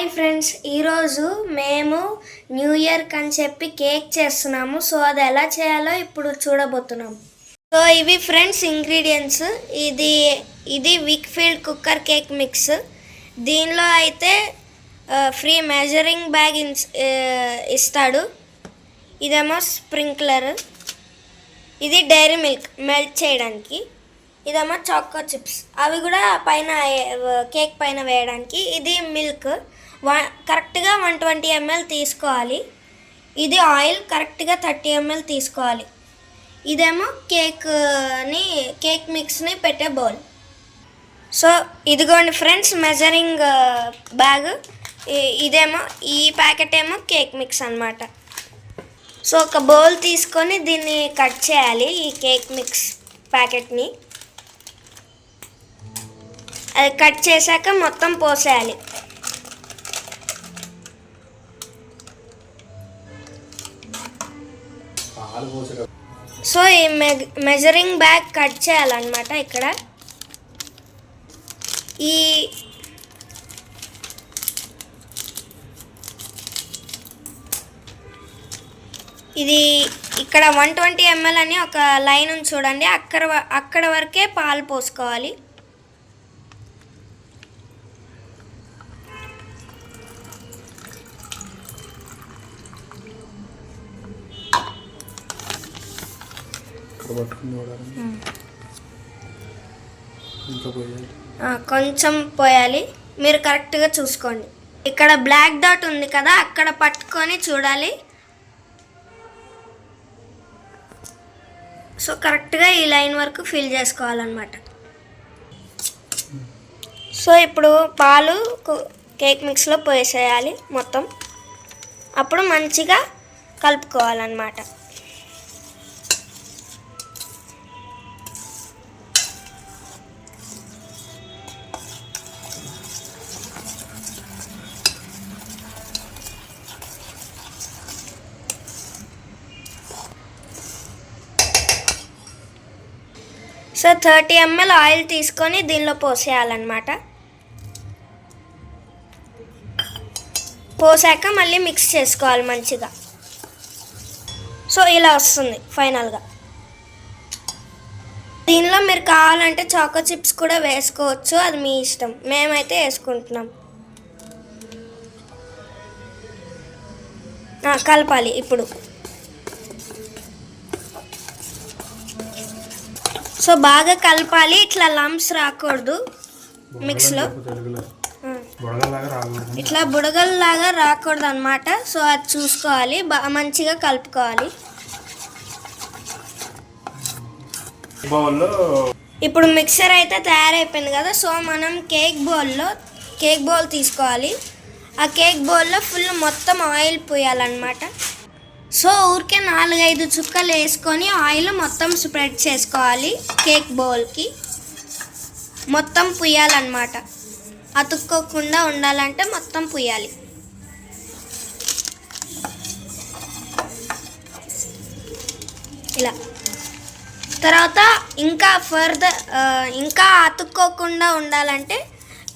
Hi friends ఈరోజు మేము new year అని చెప్పి కేక్ చేస్తున్నాము. సో అది ఎలా చేయాలో ఇప్పుడు చూడబోతున్నాం. సో ఇవి ఫ్రెండ్స్ ఇంగ్రీడియంట్స్. ఇది ఇది విక్ఫీల్డ్ కుక్కర్ కేక్ మిక్స్. దీనిలో అయితే ఫ్రీ మెజరింగ్ బ్యాగ్ ఇన్స్ ఇస్తాడు. ఇదేమో స్ప్రింక్లర్. ఇది డైరీ మిల్క్ మెల్ట్ చేయడానికి. ఇదేమో చాకో చిప్స్. అవి కూడా పైన కేక్ పైన వేయడానికి. ఇది మిల్క్. కరెక్ట్గా వన్ ట్వంటీ ఎంఎల్ తీసుకోవాలి. ఇది ఆయిల్ కరెక్ట్గా థర్టీ ఎంఎల్ తీసుకోవాలి. ఇదేమో కేక్ని కేక్ మిక్స్ని పెట్టే బౌల్. సో ఇదిగోండి ఫ్రెండ్స్ మెజరింగ్ బ్యాగ్. ఇదేమో ఈ ప్యాకెట్ ఏమో కేక్ మిక్స్ అన్నమాట. సో ఒక బౌల్ తీసుకొని దీన్ని కట్ చేయాలి ఈ కేక్ మిక్స్ ప్యాకెట్ని. అది కట్ చేశాక మొత్తం పోసేయాలి. సో ఈ మెజరింగ్ బ్యాగ్ కట్ చేయాలన్నమాట ఇక్కడ. ఈ ఇది ఇక్కడ వన్ ట్వంటీ ఎంఎల్ అని ఒక లైన్ ఉంది చూడండి. అక్కడ అక్కడ వరకే పాలు పోసుకోవాలి. ఇక్కడ ఇంకా పోయాలి. కొంచెం పోయాలి. మీరు కరెక్ట్గా చూసుకోండి. ఇక్కడ బ్లాక్ డాట్ ఉంది కదా అక్కడ పట్టుకొని చూడాలి. సో కరెక్ట్గా ఈ లైన్ వరకు ఫిల్ చేసుకోవాలన్నమాట. సో ఇప్పుడు పాలు కేక్ మిక్స్లో పోసేయాలి మొత్తం. అప్పుడు మంచిగా కలుపుకోవాలన్నమాట. సో థర్టీ ఎంఎల్ ఆయిల్ తీసుకొని దీనిలో పోసేయాలన్నమాట. పోసాక మళ్ళీ మిక్స్ చేసుకోవాలి మంచిగా. సో ఇలా వస్తుంది ఫైనల్గా. దీనిలో మీరు కావాలంటే చాకో చిప్స్ కూడా వేసుకోవచ్చు అది మీ ఇష్టం. మేమైతే వేసుకుంటున్నాం. కలపాలి ఇప్పుడు. సో బాగా కలపాలి ఇట్లా లంప్స్ రాకూడదు మిక్స్లో ఇట్లా బుడగల్లాగా రాకూడదు అనమాట సో అది చూసుకోవాలి మంచిగా కలుపుకోవాలి. ఇప్పుడు మిక్సర్ అయితే తయారైపోయింది కదా సో మనం కేక్ బౌల్లో కేక్ బౌల్ తీసుకోవాలి. ఆ కేక్ బౌల్లో ఫుల్ మొత్తం ఆయిల్ పోయాలన్నమాట. సో ఊరికే నాలుగైదు చుక్కలు వేసుకొని ఆయిల్ మొత్తం స్ప్రెడ్ చేసుకోవాలి కేక్ బౌల్కి. మొత్తం పుయ్యాలన్నమాట. అతుక్కోకుండా ఉండాలంటే మొత్తం పుయ్యాలి. ఇలా. తర్వాత ఇంకా ఫర్దర్ ఇంకా అతుక్కోకుండా ఉండాలంటే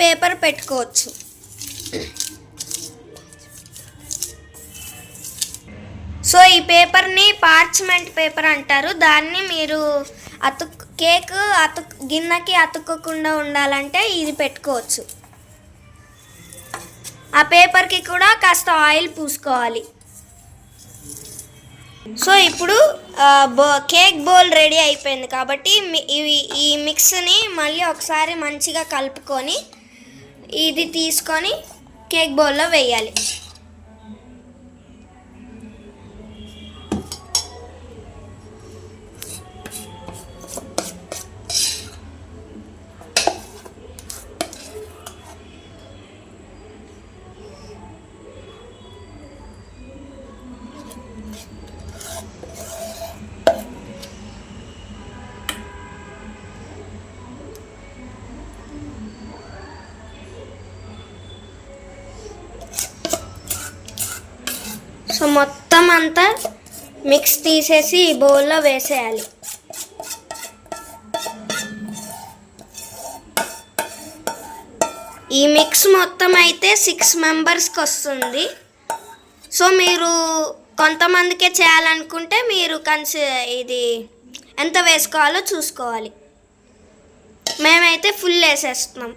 పేపర్ పెట్టుకోవచ్చు. సో ఈ పేపర్ని పార్చ్మెంట్ పేపర్ అంటారు. దాన్ని మీరు అతుక్ కేక్ అతుక్ గిన్నెకి అతుక్కోకుండా ఉండాలంటే ఇది పెట్టుకోవచ్చు. ఆ పేపర్కి కూడా కాస్త ఆయిల్ పూసుకోవాలి. సో ఇప్పుడు బో కేక్ బౌల్ రెడీ అయిపోయింది కాబట్టి మి- ఇవి ఈ మిక్స్ని మళ్ళీ ఒకసారి మంచిగా కలుపుకొని ఇది తీసుకొని కేక్ బౌల్లో వేయాలి. సో మొత్తం అంతా మిక్స్ తీసేసి ఈ బౌల్లో వేసేయాలి. ఈ మిక్స్ మొత్తం అయితే సిక్స్ మెంబర్స్కి వస్తుంది. సో మీరు కొంతమందికే చేయాలనుకుంటే మీరు కన్సి ఇది ఎంత వేసుకోవాలో చూసుకోవాలి. మేమైతే ఫుల్ వేసేస్తున్నాం.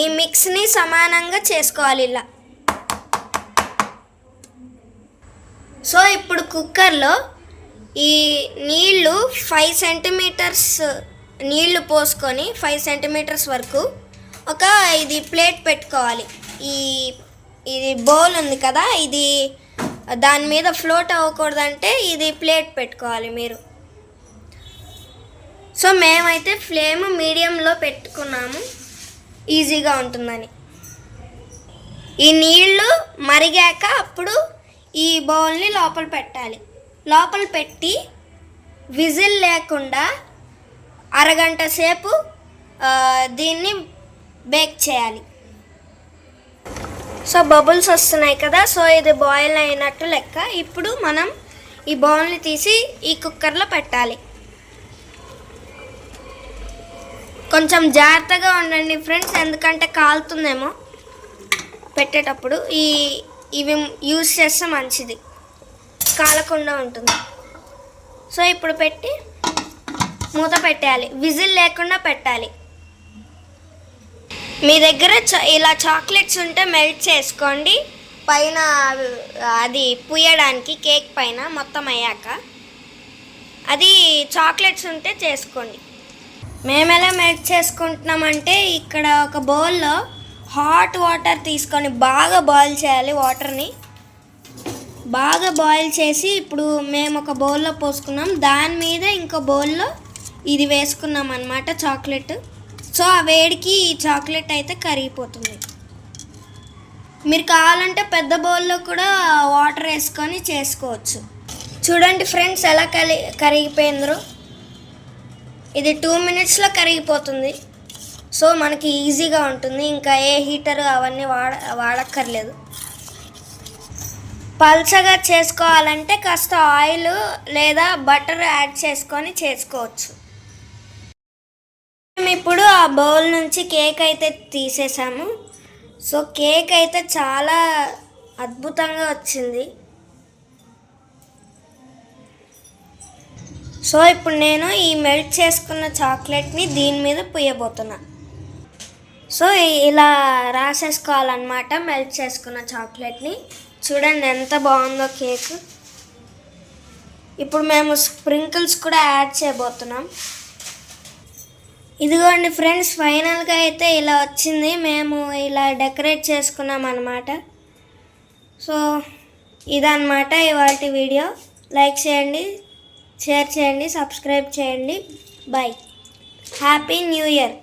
ఈ మిక్స్ని సమానంగా చేసుకోవాలి ఇలా. సో ఇప్పుడు కుక్కర్లో ఈ నీళ్ళు ఫైవ్ సెంటీమీటర్స్ నీళ్ళు పోసుకొని ఫైవ్ సెంటీమీటర్స్ వరకు ఒక ఇది ప్లేట్ పెట్టుకోవాలి. ఈ ఇది బౌల్ ఉంది కదా ఇది దాని మీద ఫ్లోట్ అవ్వకూడదంటే ఇది ప్లేట్ పెట్టుకోవాలి మీరు. సో మేమైతే ఫ్లేమ్ మీడియంలో పెట్టుకున్నాము. ఈజీగా ఉంటుందని. ఈ నీళ్ళు మరిగాక అప్పుడు ఈ బౌల్ని లోపల పెట్టాలి. లోపల పెట్టి విజిల్ లేకుండా అరగంట సేపు దీన్ని బేక్ చేయాలి. సో బబుల్స్ వస్తున్నాయి కదా సో ఇది బాయిల్ అయినట్టు లెక్క. ఇప్పుడు మనం ఈ బౌల్ని తీసి ఈ కుక్కర్లో పెట్టాలి. కొంచెం జాగ్రత్తగా ఉండండి ఫ్రెండ్స్ ఎందుకంటే కాలుతుందేమో. పెట్టేటప్పుడు ఈ ఇవి యూస్ చేస్తే మంచిది. కాలకుండా ఉంటుంది. సో ఇప్పుడు పెట్టి మూత పెట్టేయాలి. విజిల్ లేకుండా పెట్టాలి. మీ దగ్గర ఇలా చాక్లెట్స్ ఉంటే మెల్ట్ చేసుకోండి. పైన అది పుయ్యడానికి కేక్ పైన మొత్తం అయ్యాక. అది చాక్లెట్స్ ఉంటే చేసుకోండి. మేము ఎలా మెల్ట్ చేసుకుంటున్నామంటే ఇక్కడ ఒక బౌల్లో హాట్ వాటర్ తీసుకొని బాగా బాయిల్ చేయాలి వాటర్ని. బాగా బాయిల్ చేసి ఇప్పుడు మేము ఒక బౌల్లో పోసుకున్నాం. దాని మీద ఇంకో బౌల్లో ఇది వేసుకున్నాం అనమాట చాక్లెట్. సో ఆ వేడికి ఈ చాక్లెట్ అయితే కరిగిపోతుంది. మీరు కావాలంటే పెద్ద బౌల్లో కూడా వాటర్ వేసుకొని చేసుకోవచ్చు. చూడండి ఫ్రెండ్స్ ఎలా కలి కరిగిపోయిందో. ఇది టూ మినిట్స్లో కరిగిపోతుంది. సో మనకి ఈజీగా ఉంటుంది. ఇంకా ఏ హీటర్ అవన్నీ వాడ వాడక్కర్లేదు. పల్చగా చేసుకోవాలంటే కాస్త ఆయిల్ లేదా బటర్ యాడ్ చేసుకొని చేసుకోవచ్చు. మేము ఇప్పుడు ఆ బౌల్ నుంచి కేక్ అయితే తీసేసాము. సో కేక్ అయితే చాలా అద్భుతంగా వచ్చింది. సో ఇప్పుడు నేను ఈ మెల్ట్ చేసుకున్న చాక్లెట్ని దీని మీద పుయ్యబోతున్నా. సో ఇలా రాసేసుకోవాలన్నమాట మెల్ట్ చేసుకున్న చాక్లెట్ని. చూడండి ఎంత బాగుందో కేక్. ఇప్పుడు మేము స్ప్రింకిల్స్ కూడా యాడ్ చేయబోతున్నాం. ఇదిగోండి ఫ్రెండ్స్ ఫైనల్గా అయితే ఇలా వచ్చింది. మేము ఇలా డెకరేట్ చేసుకున్నాం అనమాట సో ఇదన్నమాట ఇవాళ వీడియో. లైక్ చేయండి షేర్ చేయండి సబ్స్క్రైబ్ చేయండి. Bye happy new year.